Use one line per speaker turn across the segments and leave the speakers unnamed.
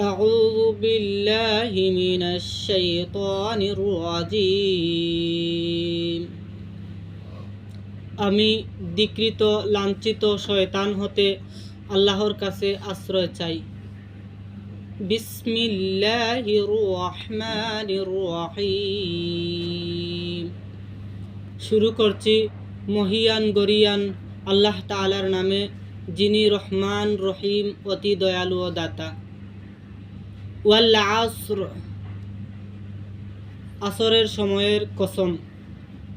أعوذ بالله من الشيطان الرجيم আমি বিকৃত লাঞ্ছিত শয়তান হতে আল্লাহর কাছে আশ্রয় চাই বিসমিল্লাহির রহমানির রহিম শুরু করছি মহিয়ান গরিয়ান আল্লাহ তালার নামে, যিনি রহমান, রহিম, অতি দয়ালু ও দাতা। ওয়াল আসর, আসরের সময়ের কসম।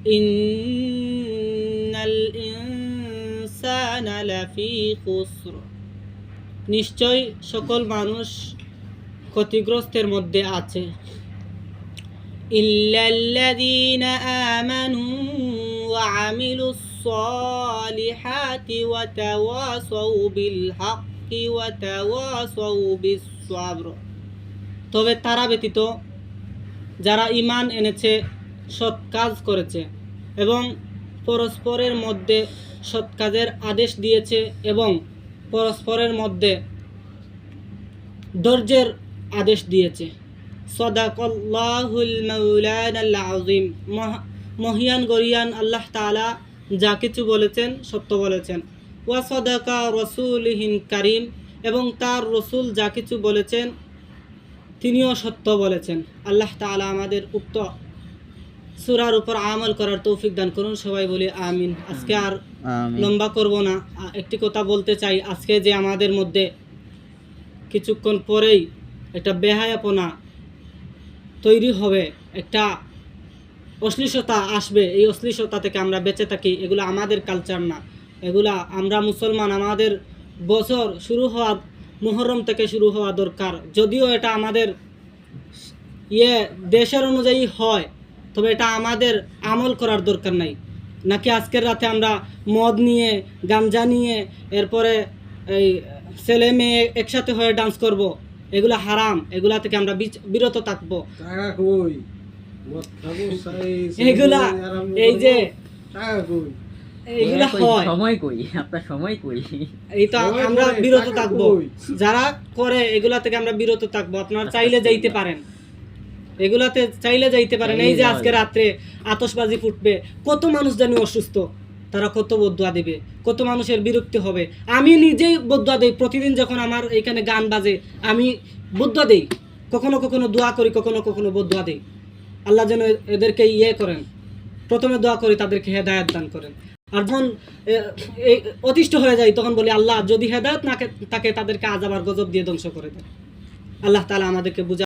ইনসানা লাফি নিশ্চয় সকল মানুষ ক্ষতিগ্রস্তের মধ্যে আছে। ইল্লাল্লাযীনা আমানু ওয়া আমিলুস বিল হাক্কি ওয়া তাওয়াসাউ সাবর তবে তারা ব্যতীত যারা ঈমান এনেছে, সৎ কাজ করেছে এবং পরস্পরের মধ্যে সৎ কাজের আদেশ দিয়েছে এবং পরস্পরের মধ্যে ধৈর্যের আদেশ দিয়েছে। সদাকল্লাহুল মাউলানাল আযীম। মহা- মহিয়ান গরিয়ান আল্লাহ তাআলা যা কিছু বলেছেন সত্য বলেছেন। ওয়া সদাকা রসুলহিন কারিম এবং তার রসুল যা কিছু বলেছেন তিনিও সত্য বলেছেন। আল্লাহ তাআলা আমাদের উক্ত সুরার উপর আমল করার তৌফিক দান করুন। সবাই বলি আমিন। আজকে আর লম্বা করব না। একটি কথা বলতে চাই। আজকে যে আমাদের মধ্যে কিছুক্ষণ পরেই একটা বেহায়াপনা তৈরি হবে একটা অশ্লীলতা আসবে, এই অশ্লীলতা থেকে আমরা বেঁচে থাকি, এগুলো আমাদের কালচার না। এগুলা আমরা মুসলমান, আমাদের বছর শুরু হওয়া মুহররম থেকে শুরু হওয়া দরকার। যদিও এটা আমাদের ইয়ে দেশের অনুযায়ী হয়, তবে এটা আমাদের আমল করার দরকার নাই। নাকি আজকের রাতে আমরা মদ নিয়ে, গাঞ্জা নিয়ে, এরপরে এই ছেলে মেয়ে একসাথে হয়ে ডান্স করব, এগুলা হারাম, এগুলা থেকে আমরা বিরত থাকব। এগুলা এই যে এগুলা হয়।
সময় কই? আপনার সময় কই?
এই তো আমরা বিরত থাকব। যারা করে এগুলা থেকে আমরা বিরত থাকব। আপনারা চাইলে যাইতে পারেন। এগুলাতে চাইলে যাইতে পারেন। এই যে আজকে রাত্রে আতশবাজি ফুটবে কত মানুষ জানি অসুস্থ তারা কত বদুয়া দিবে কত মানুষের বিরক্তি হবে। আমি নিজেই বদুয়া দেই প্রতিদিন যখন আমার এখানে গান বাজে আমি বদুয়া দেই। কখনো কখনো দোয়া করি কখনো কখনো বদুয়া দেই। আল্লাহ যেন এদেরকে ইয়ে করেন। প্রথমে দোয়া করি, তাদেরকে হেদায়ত দান করেন। আর যখন অতিষ্ঠ হয়ে যায় তখন বলি, আল্লাহ, যদি হেদায়ত না থাকে, তাদেরকে আজ আবার গজব দিয়ে ধ্বংস করে দেয় আল্লাহ তালা আমাদেরকে বুঝা